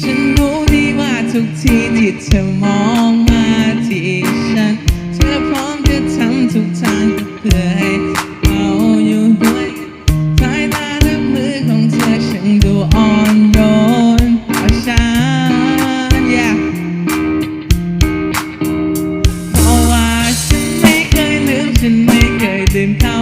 ฉันรู้ดีว่าทุกทีที่เธอมองมาที่ฉัน เธอพร้อมจะทำทุกทางเพื่อให้เราอยู่ด้วยสายตาและมือของเธอฉันดูอ่อนโยนเพราะฉัน yeah เพราะว่าฉันไม่เคยลืมฉันไม่เคยดื่มเขา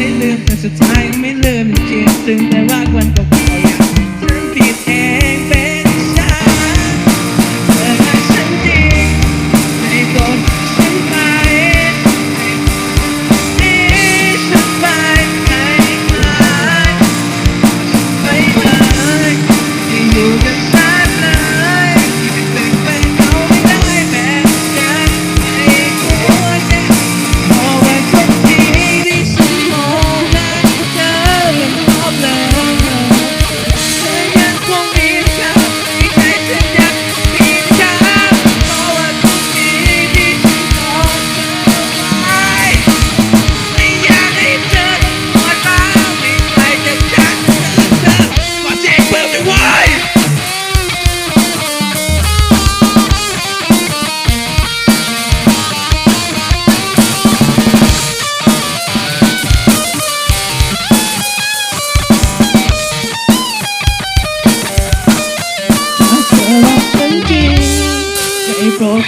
ไม่ลืมแต่สุดท้ายไม่ลืมคิดถึงแต่ว่าวันก็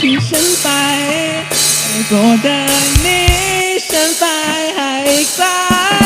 ทิ้ฉันไปโปรดเดินนี้ฉันไปให้ไกล